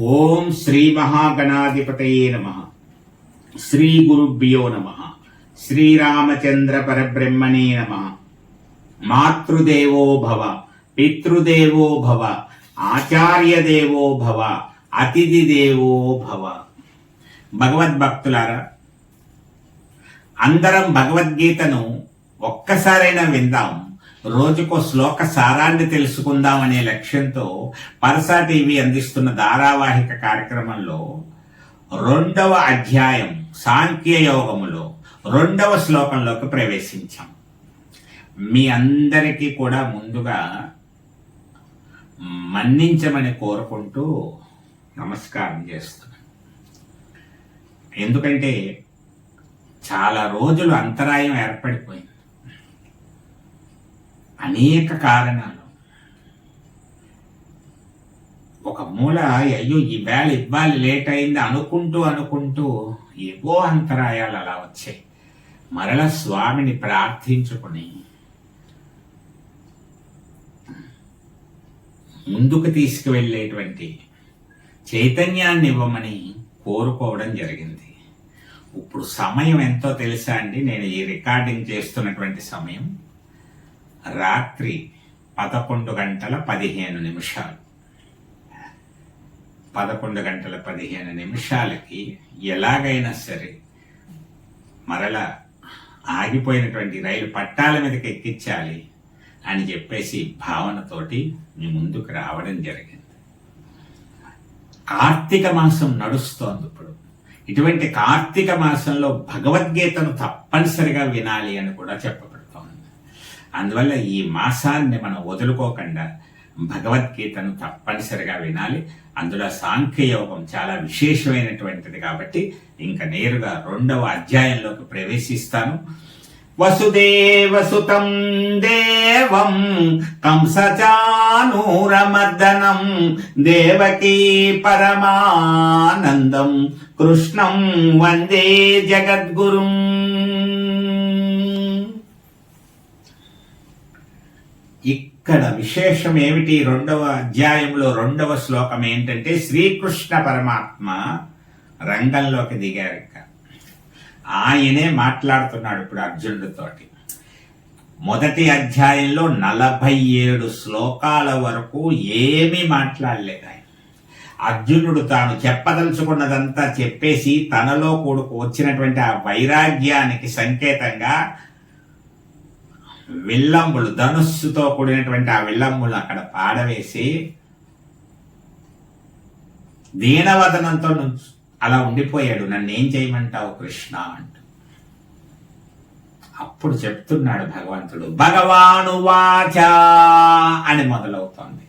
ఓం శ్రీ మహాగణాధిపతయే నమ. శ్రీ గురుభ్యో నమ. శ్రీరామచంద్ర పరబ్రహ్మణే నమ. మాతృదేవో భవ పితృదేవో భవ ఆచార్య దేవో భవ అతిథి దేవో భవ. భగవద్భక్తులారా అందరం భగవద్గీతను ఒక్కసారైనా విందాం. రోజుకో శ్లోక సారాన్ని తెలుసుకుందాం అనే లక్ష్యంతో పరసా టీవీ అందిస్తున్న ధారావాహిక కార్యక్రమంలో రెండవ అధ్యాయం సాంఖ్య యోగములో రెండవ శ్లోకంలోకి ప్రవేశించాం. మీ అందరికీ కూడా ముందుగా మన్నించమని కోరుకుంటూ నమస్కారం చేస్తున్నాను. ఎందుకంటే చాలా రోజులు అంతరాయం ఏర్పడిపోయింది. అనేక కారణాలు. ఒక మూల అయ్యో ఈ వేళ ఇవ్వాలి లేట్ అయింది అనుకుంటూ అనుకుంటూ ఏవో అంతరాయాలు అలా వచ్చాయి. మరల స్వామిని ప్రార్థించుకుని ముందుకు తీసుకువెళ్ళేటువంటి చైతన్యాన్ని ఇవ్వమని కోరుకోవడం జరిగింది. ఇప్పుడు సమయం ఎంతో తెలుసా అండి? నేను ఈ రికార్డింగ్ చేస్తున్నటువంటి సమయం. రాత్రి పదకొండు గంటల పదిహేను నిమిషాలు. పదకొండు గంటల పదిహేను నిమిషాలకి ఎలాగైనా సరే మరల ఆగిపోయినటువంటి రైలు పట్టాల మీదకి ఎక్కించాలి అని చెప్పేసి భావనతోటి మీ ముందుకు రావడం జరిగింది. కార్తీక మాసం నడుస్తోంది ఇప్పుడు. ఇటువంటి కార్తీక మాసంలో భగవద్గీతను తప్పనిసరిగా వినాలి అని కూడా చెప్పబడుతోంది అందువల్ల ఈ మాసాన్ని మనం వదులుకోకుండా భగవద్గీతను తప్పనిసరిగా వినాలి. అందులో సాంఖ్యయోగం చాలా విశేషమైనటువంటిది కాబట్టి ఇంకా నేరుగా రెండవ అధ్యాయంలోకి ప్రవేశిస్తాను. వసుదేవసుతం దేవం కంసచానూరమర్దనం దేవకీ పరమానందం కృష్ణం వందే జగద్గురుం ఇక్కడ విశేషం ఏమిటి? రెండవ అధ్యాయంలో రెండవ శ్లోకం ఏంటంటే శ్రీకృష్ణ పరమాత్మ రంగంలోకి దిగారు ఇంకా. ఆయనే మాట్లాడుతున్నాడు ఇప్పుడు అర్జునుడితోటి మొదటి అధ్యాయంలో నలభై ఏడు శ్లోకాల వరకు ఏమీ మాట్లాడలేదు ఆయన. అర్జునుడు తాను చెప్పదలుచుకున్నదంతా చెప్పేసి తనలో కూడుకు వచ్చినటువంటి ఆ వైరాగ్యానికి సంకేతంగా విల్లంబులు ధనుస్సుతో కూడినటువంటి ఆ విల్లంబులు అక్కడ పాడవేసి దీనవదనంతో అలా ఉండిపోయాడు. నన్ను ఏం చేయమంటావు కృష్ణ అంటూ. అప్పుడు చెప్తున్నాడు భగవంతుడు భగవాను వాచ అని మొదలవుతోంది.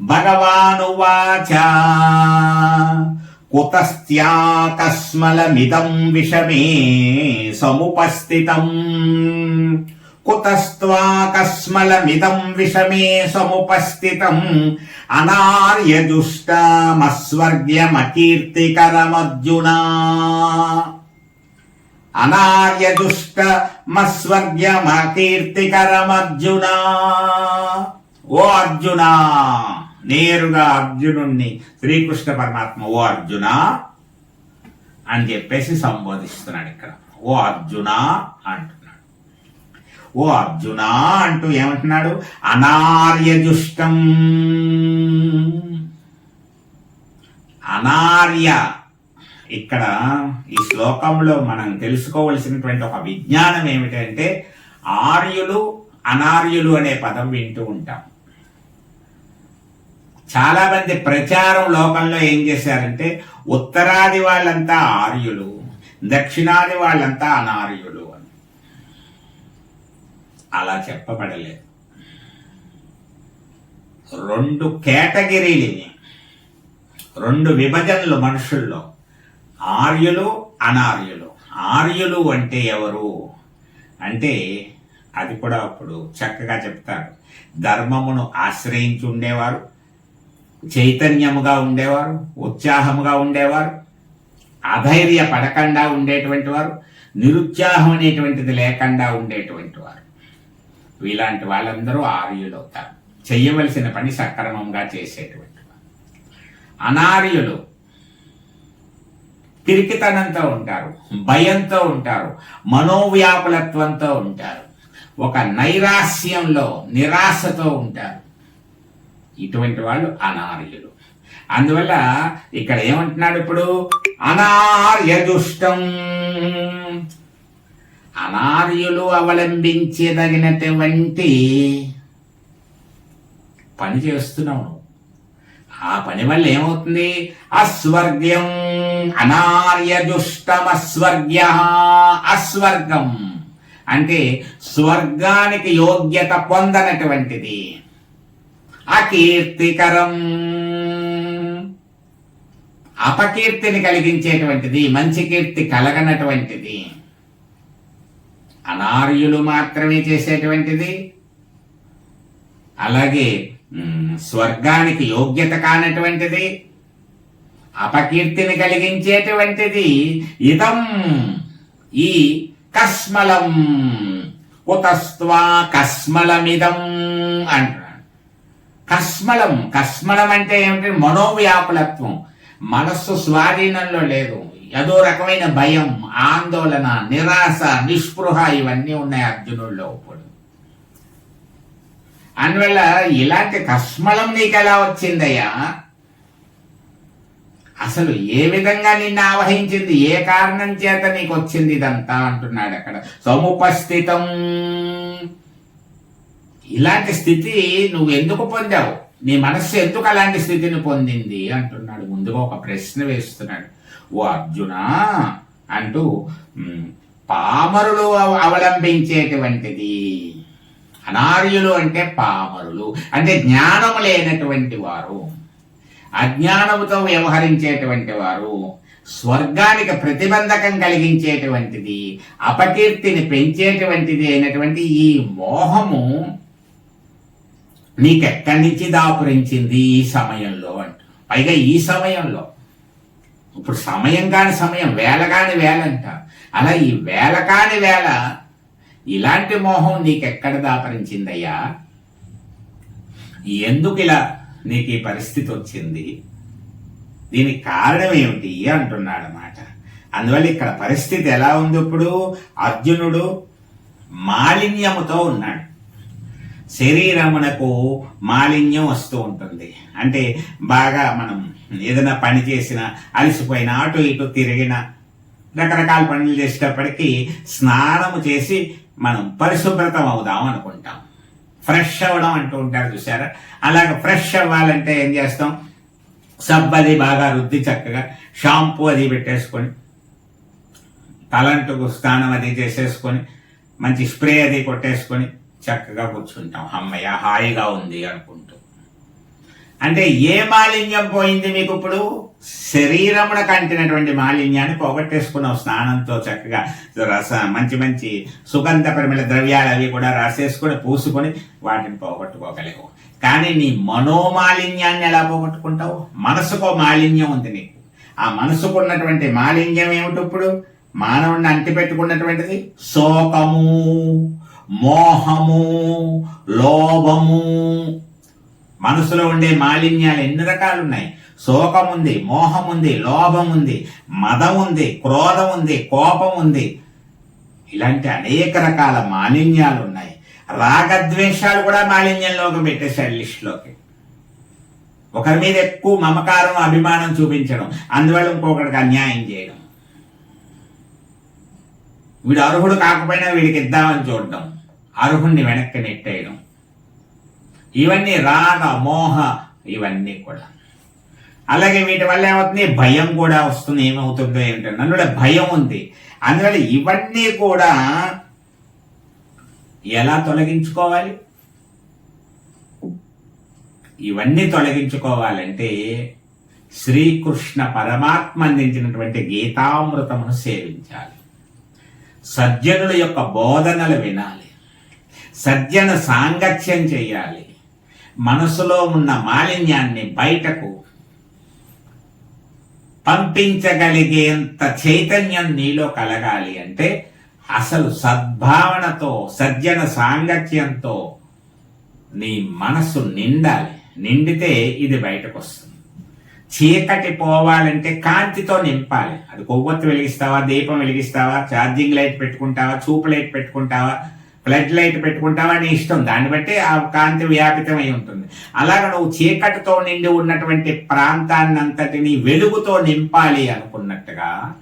భగవాను వాచ కుతస్త్యాకస్మలమిదం విషమే సముపస్థితం. కుతస్వాకస్మలమిదం విషమే సముపస్థితం. అనార్యదుష్టమస్వర్గ్యమకీర్తికరమర్జున అనార్యదుష్టమస్వర్గ్యమకీర్తికరమర్జున ఓ అర్జున నేరుగా అర్జునుణ్ణి శ్రీకృష్ణ పరమాత్మ ఓ అర్జున అని చెప్పేసి సంబోధిస్తున్నాడు ఇక్కడ. ఓ అర్జున అంటున్నాడు ఓ అర్జున అంటూ ఏమంటున్నాడు? అనార్యజుష్టం. అనార్య. ఇక్కడ ఈ శ్లోకంలో మనం తెలుసుకోవలసినటువంటి ఒక విజ్ఞానం ఏమిటంటే ఆర్యులు అనార్యులు అనే పదం వింటూ ఉంటాం. చాలామంది ప్రచారం లోకంలో ఏం చేశారంటే ఉత్తరాది వాళ్ళంతా ఆర్యులు దక్షిణాది వాళ్ళంతా అనార్యులు అలా చెప్పబడలేదు. రెండు కేటగిరీలని రెండు విభజనలు మనుషుల్లో. ఆర్యులు అనార్యులు. ఆర్యులు అంటే ఎవరు? అంటే అది కూడా అప్పుడు చక్కగా చెప్తారు. ధర్మమును ఆశ్రయించి ఉండేవారు. చైతన్యముగా ఉండేవారు. ఉత్సాహముగా ఉండేవారు. అధైర్య పడకుండా ఉండేటువంటి వారు. నిరుత్సాహం అనేటువంటిది లేకుండా ఉండేటువంటి వారు. ఇలాంటి వాళ్ళందరూ ఆర్యులు అవుతారు చెయ్యవలసిన పని సక్రమంగా చేసేటువంటి అనార్యులు పిరికితనంతో ఉంటారు భయంతో ఉంటారు మనోవ్యాకులత్వంతో ఉంటారు ఒక నైరాస్యంలో నిరాశతో ఉంటారు. ఇటువంటి వాళ్ళు అనార్యులు. అందువల్ల ఇక్కడ ఏమంటున్నాడు ఇప్పుడు? అనార్య దుష్టం అనార్యులు అవలంబించదగినటువంటి పని చేస్తున్నావు ఆ పని వల్ల ఏమవుతుంది? అస్వర్గ్యం. అనార్య దుష్టం అస్వర్గ్య అస్వర్గం. అంటే స్వర్గానికి యోగ్యత పొందనటువంటిది. అకీర్తికరం. అపకీర్తిని కలిగించేటువంటిది మంచి కీర్తి కలగనటువంటిది. అనార్యులు మాత్రమే చేసేటువంటిది. అలాగే స్వర్గానికి యోగ్యత కానటువంటిది. అపకీర్తిని కలిగించేటువంటిది. ఇదం ఈ కస్మలం. కుతస్వా కస్మలమిదం అంటున్నాడు కస్మలం కస్మలం అంటే ఏమిటి? మనోవ్యాపులత్వం మనస్సు స్వాధీనంలో లేదు. ఏదో రకమైన భయం ఆందోళన నిరాశ నిస్పృహ ఇవన్నీ ఉన్నాయి అర్జునుల్లో ఇప్పుడు. అందువల్ల ఇలాంటి కష్మలం నీకు ఎలా వచ్చిందయ్యా? అసలు ఏ విధంగా నిన్ను ఆవహించింది? ఏ కారణం చేత నీకు వచ్చింది ఇదంతా అంటున్నాడు అక్కడ. సముపస్థితం. ఇలాంటి స్థితి నువ్వు ఎందుకు పొందావు? నీ మనస్సు ఎందుకు అలాంటి స్థితిని పొందింది? అంటున్నాడు. ముందుగా ఒక ప్రశ్న వేస్తున్నాడు. ఓ అర్జున! అంటూ పామరులు అవలంబించేటువంటిది. అనార్యులు అంటే పామరులు అంటే జ్ఞానము లేనటువంటి వారు అజ్ఞానముతో వ్యవహరించేటువంటి వారు స్వర్గానికి ప్రతిబంధకం కలిగించేటువంటిది అపకీర్తిని పెంచేటువంటిది అయినటువంటి ఈ మోహము నీకెక్కడి నుంచి దాపురించింది ఈ సమయంలో అంట. పైగా ఈ సమయంలో ఇప్పుడు సమయం కాని సమయం వేల కాని వేల అంట. అలా ఈ వేల కాని వేల ఇలాంటి మోహం నీకెక్కడ దాపరించిందయ్యా? ఎందుకు ఇలా నీకు ఈ పరిస్థితి వచ్చింది దీనికి కారణం ఏమిటి అంటున్నాడు అన్నమాట. అందువల్ల ఇక్కడ పరిస్థితి ఎలా ఉంది ఇప్పుడు? అర్జునుడు మాలిన్యముతో ఉన్నాడు. శరీరమునకు మాలిన్యం వస్తూ ఉంటుంది. అంటే బాగా మనం ఏదైనా పని చేసిన అలసిపోయిన అటు ఇటు తిరిగిన రకరకాల పనులు చేసేటప్పటికి స్నానము చేసి మనం పరిశుభ్రతం అవుదాం అనుకుంటాం. ఫ్రెష్ అవ్వడం అంటూ ఉంటారు చూసారా అలాగ ఫ్రెష్ అవ్వాలంటే ఏం చేస్తాం? సబ్బు అది బాగా రుద్ది చక్కగా షాంపూ అది పెట్టేసుకొని తలంటుకు స్నానం అది చేసేసుకొని మంచి స్ప్రే అది కొట్టేసుకొని చక్కగా కూర్చుంటాం. అమ్మయ్య హాయిగా ఉంది అనుకుంటూ. అంటే ఏ మాలిన్యం పోయింది మీకు ఇప్పుడు? శరీరమున కంటినటువంటి మాలిన్యాన్ని పోగొట్టేసుకున్నావు స్నానంతో చక్కగా. రస మంచి మంచి సుగంధ పరిమళ ద్రవ్యాలు అవి కూడా రాసేసుకొని పూసుకొని వాటిని పోగొట్టుకోగలేవు కానీ నీ మనోమాలిన్యాన్ని ఎలా పోగొట్టుకుంటావు? మనసుకో మాలిన్యం ఉంది నీకు. ఆ మనసుకున్నటువంటి మాలిన్యం ఏమిటి ఇప్పుడు? మానవుడిని అంటిపెట్టుకున్నటువంటిది? శోకము. మోహము లోభము. మనసులో ఉండే మాలిన్యాలు ఎన్ని రకాలు ఉన్నాయి శోకం ఉంది మోహం ఉంది లోభం ఉంది మదం ఉంది క్రోధం ఉంది కోపం ఉంది ఇలాంటి అనేక రకాల మాలిన్యాలు ఉన్నాయి రాగద్వేషాలు కూడా మాలిన్యంలోకి పెట్టేశాడు లిస్టులోకి ఒకరి మీద ఎక్కువ మమకారం అభిమానం చూపించడం అందువల్ల ఇంకొకరికి అన్యాయం చేయడం. వీడు అర్హుడు కాకపోయినా వీడికి ఇద్దామని చూడడం. అర్హుణ్ణి వెనక్కి నెట్టేయడం. ఇవన్నీ రాగ మోహ ఇవన్నీ కూడా. అలాగే వీటి వల్ల ఏమవుతుంది? భయం కూడా వస్తుంది. ఏమవుతుందో ఏంటో అందువల్ల భయం ఉంది. అందువల్ల ఇవన్నీ కూడా ఎలా తొలగించుకోవాలి? ఇవన్నీ తొలగించుకోవాలంటే శ్రీకృష్ణ పరమాత్మ అందించినటువంటి గీతామృతమును సేవించాలి. సజ్జనుల యొక్క బోధనలు వినాలి. సజ్జన సాంగత్యం చేయాలి మనసులో ఉన్న మాలిన్యాన్ని బయటకు పంపించగలిగేంత చైతన్యం నీలో కలగాలి అంటే అసలు సద్భావనతో సజ్జన సాంగత్యంతో నీ మనసు నిండాలి. నిండితే ఇది బయటకు వస్తుంది చీకటి పోవాలంటే కాంతితో నింపాలి. అది కొవ్వొత్తు వెలిగిస్తావా దీపం వెలిగిస్తావా ఛార్జింగ్ లైట్ పెట్టుకుంటావా చూపు లైట్ పెట్టుకుంటావా ఫ్లడ్ లైట్ పెట్టుకుంటావా నీ ఇష్టం? దాన్ని బట్టి ఆ కాంతి వ్యాపితమై ఉంటుంది. అలాగ నువ్వు చీకటితో నిండి ఉన్నటువంటి ప్రాంతాన్ని అంతటిని వెలుగుతో నింపాలి అనుకున్నట్టుగా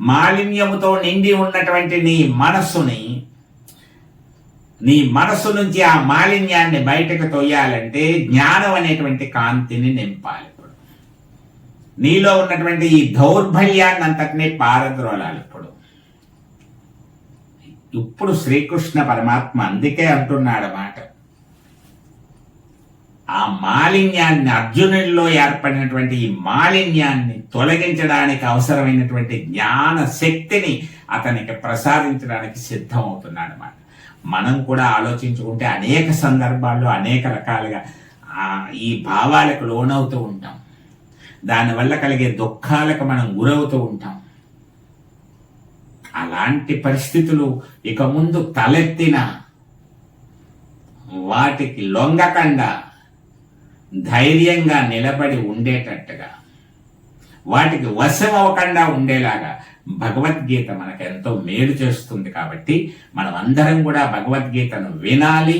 మాలిన్యముతో నిండి ఉన్నటువంటి నీ మనస్సుని నీ మనస్సు నుంచి ఆ మాలిన్యాన్ని బయటకు తొయ్యాలంటే జ్ఞానం అనేటువంటి కాంతిని నింపాలి. నీలో ఉన్నటువంటి ఈ దౌర్బల్యాన్ని అంతటినీ పారద్రోలాలి. ఇప్పుడు శ్రీకృష్ణ పరమాత్మ అందుకే అంటున్నాడు మాట. ఆ మాలిన్యాన్ని అర్జునుల్లో ఏర్పడినటువంటి ఈ మాలిన్యాన్ని తొలగించడానికి అవసరమైనటువంటి జ్ఞాన శక్తిని అతనికి ప్రసాదించడానికి సిద్ధమవుతున్నాడు అన్నమాట మనం కూడా ఆలోచించుకుంటే అనేక సందర్భాల్లో అనేక రకాలుగా ఈ భావాలకు లోనవుతూ ఉంటాం. దానివల్ల కలిగే దుఃఖాలకు మనం గురవుతూ ఉంటాం. అలాంటి పరిస్థితులు ఇక ముందు తలెత్తిన వాటికి లొంగకుండా ధైర్యంగా నిలబడి ఉండేటట్టుగా వాటికి వశం అవ్వకుండా ఉండేలాగా భగవద్గీత మనకు ఎంతో మేలు చేస్తుంది కాబట్టి మనం అందరం కూడా భగవద్గీతను వినాలి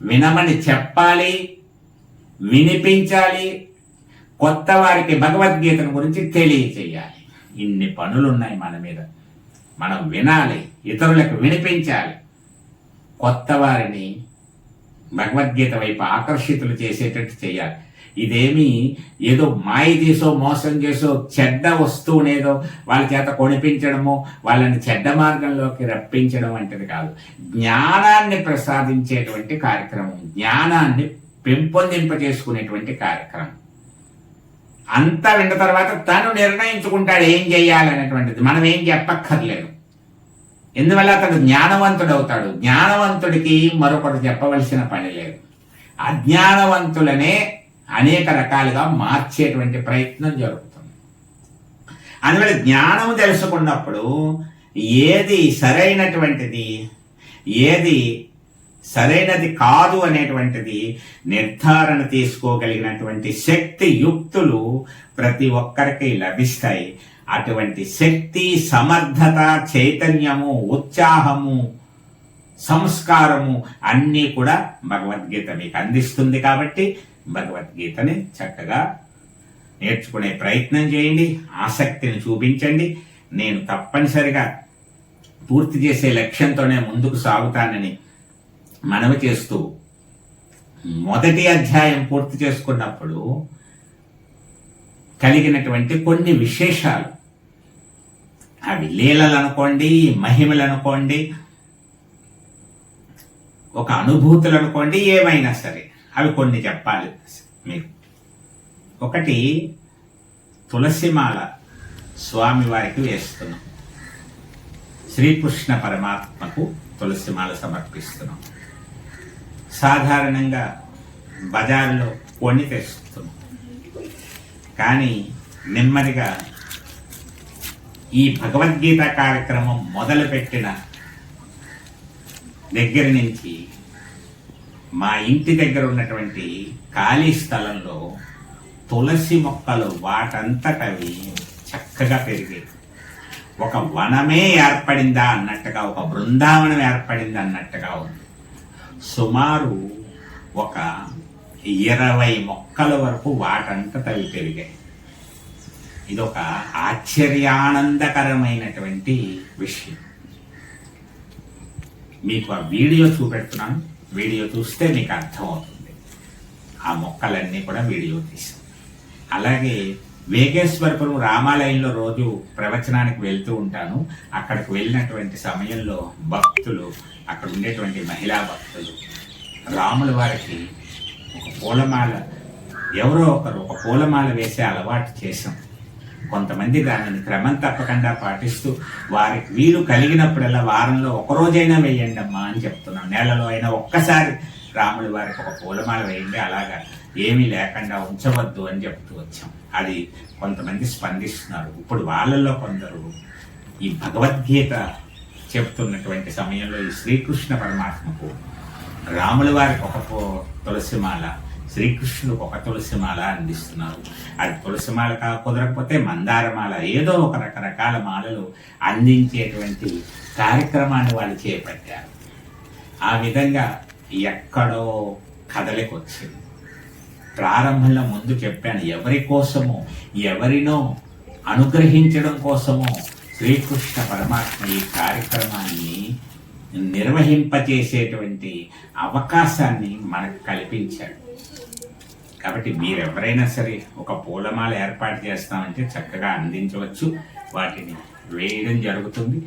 వినమని చెప్పాలి వినిపించాలి కొత్త వారికి భగవద్గీతను గురించి తెలియచేయాలి. ఇన్ని పనులు ఉన్నాయి మన మీద. మనం వినాలి ఇతరులకు వినిపించాలి. కొత్త వారిని భగవద్గీత వైపు ఆకర్షితులు చేసేటట్టు చేయాలి. ఇదేమి ఏదో మాయ చేసో మోసం చేసో చెడ్డ వస్తువునేదో వాళ్ళ చేత కొనిపించడము వాళ్ళని చెడ్డ మార్గంలోకి రప్పించడం వంటిది కాదు. జ్ఞానాన్ని ప్రసాదించేటువంటి కార్యక్రమం జ్ఞానాన్ని పెంపొందింప చేసుకునేటువంటి కార్యక్రమం. అంతా విన్న తర్వాత తను నిర్ణయించుకుంటాడు ఏం చేయాలనేటువంటిది. మనం ఏం చెప్పక్కర్లేదు. ఎందువల్ల అతడు జ్ఞానవంతుడు అవుతాడు జ్ఞానవంతుడికి మరొకటి చెప్పవలసిన పని లేదు. అజ్ఞానవంతులనే అనేక రకాలుగా మార్చేటువంటి ప్రయత్నం జరుగుతుంది. అందువల్ల జ్ఞానం తెలుసుకున్నప్పుడు ఏది సరైనటువంటిది? ఏది సరైనది కాదు అనేటువంటిది నిర్ధారణ తీసుకోగలిగినటువంటి శక్తి యుక్తులు ప్రతి ఒక్కరికి లభిస్తాయి. అటువంటి శక్తి సమర్థత చైతన్యము ఉత్సాహము సంస్కారము అన్నీ కూడా భగవద్గీత మీకు అందిస్తుంది కాబట్టి భగవద్గీతని చక్కగా నేర్చుకునే ప్రయత్నం చేయండి. ఆసక్తిని చూపించండి. నేను తప్పనిసరిగా పూర్తి చేసే లక్ష్యంతోనే ముందుకు సాగుతానని మనవి చేస్తూ మొదటి అధ్యాయం పూర్తి చేసుకున్నప్పుడు కలిగినటువంటి కొన్ని విశేషాలు. అవి లీలలు అనుకోండి మహిమలు అనుకోండి ఒక అనుభూతులు అనుకోండి ఏమైనా సరే అవి కొన్ని చెప్పాలి. మీకు ఒకటి తులసిమాల స్వామివారికి వేస్తున్నాం. శ్రీకృష్ణ పరమాత్మకు తులసిమాల సమర్పిస్తున్నాం. సాధారణంగా బజార్లో కొని తెస్తున్నాం కానీ నెమ్మదిగా ఈ భగవద్గీత కార్యక్రమం మొదలుపెట్టిన దగ్గర నుంచి మా ఇంటి దగ్గర ఉన్నటువంటి ఖాళీ స్థలంలో తులసి మొక్కలు వాటంతటవి చక్కగా పెరిగాయి. ఒక వనమే ఏర్పడిందా అన్నట్టుగా ఒక బృందావనం ఏర్పడింది అన్నట్టుగా ఉంది. సుమారు ఒక ఇరవై మొక్కల వరకు వాటంతటవి పెరిగాయి. ఇది ఒక ఆశ్చర్యానందకరమైనటువంటి విషయం. మీకు ఆ వీడియో చూపెడుతున్నాను. వీడియో చూస్తే మీకు అర్థమవుతుంది. ఆ మొక్కలన్నీ కూడా వీడియో తీసాం అలాగే వేగేశ్వరపురం రామాలయంలో రోజు ప్రవచనానికి వెళ్తూ ఉంటాను. అక్కడికి వెళ్ళినటువంటి సమయంలో భక్తులు అక్కడ ఉండేటువంటి మహిళా భక్తులు రాముల వారికి ఒక పూలమాల ఎవరో ఒకరు ఒక పూలమాల వేసే అలవాటు చేశాం. కొంతమంది దానిని క్రమం తప్పకుండా పాటిస్తూ వారికి వీలు కలిగినప్పుడల్లా వారంలో ఒకరోజైనా వేయండి అమ్మా అని చెప్తున్నాం. నెలలో అయినా ఒక్కసారి రాముడి వారికి ఒక పూలమాల వేయండి. అలాగా ఏమీ లేకుండా ఉంచవద్దు అని చెప్తూ వచ్చాం. అది కొంతమంది స్పందిస్తున్నారు. ఇప్పుడు వాళ్ళల్లో కొందరు ఈ భగవద్గీత చెప్తున్నటువంటి సమయంలో ఈ శ్రీకృష్ణ పరమాత్మకు రాముల వారికి ఒక తులసిమాల శ్రీకృష్ణుడు ఒక తులసి మాల అందిస్తున్నారు. అది తులసిమాల కా కుదరకపోతే మందారమాల ఏదో ఒక రకరకాల మాలలు అందించేటువంటి కార్యక్రమాన్ని వాళ్ళు చేపట్టారు. ఆ విధంగా ఎక్కడో కదలికొచ్చింది. ప్రారంభంలో ముందు చెప్పాను ఎవరి కోసమో ఎవరినో అనుగ్రహించడం కోసమో శ్రీకృష్ణ పరమాత్మ ఈ కార్యక్రమాన్ని నిర్వహింపచేసేటువంటి అవకాశాన్ని మనకు కల్పించాడు. కాబట్టి మీరు ఎవరైనా సరే ఒక పూలమాల ఏర్పాటు చేస్తామంటే చక్కగా అందించవచ్చు. వాటిని వేయడం జరుగుతుంది.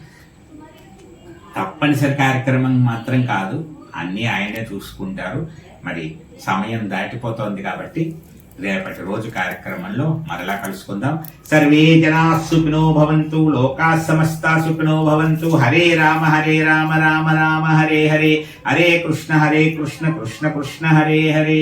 తప్పనిసరి కార్యక్రమం మాత్రం కాదు అన్నీ ఆయనే చూసుకుంటారు. మరి సమయం దాటిపోతోంది కాబట్టి రేపటి రోజు కార్యక్రమంలో మరలా కలుసుకుందాం. సర్వే జనా సుఖినో భవంతు లోకా సమస్తా సుఖినో భవంతు. హరే రామ హరే రామ రామ రామ హరే హరే. హరే కృష్ణ హరే కృష్ణ కృష్ణ కృష్ణ హరే హరే.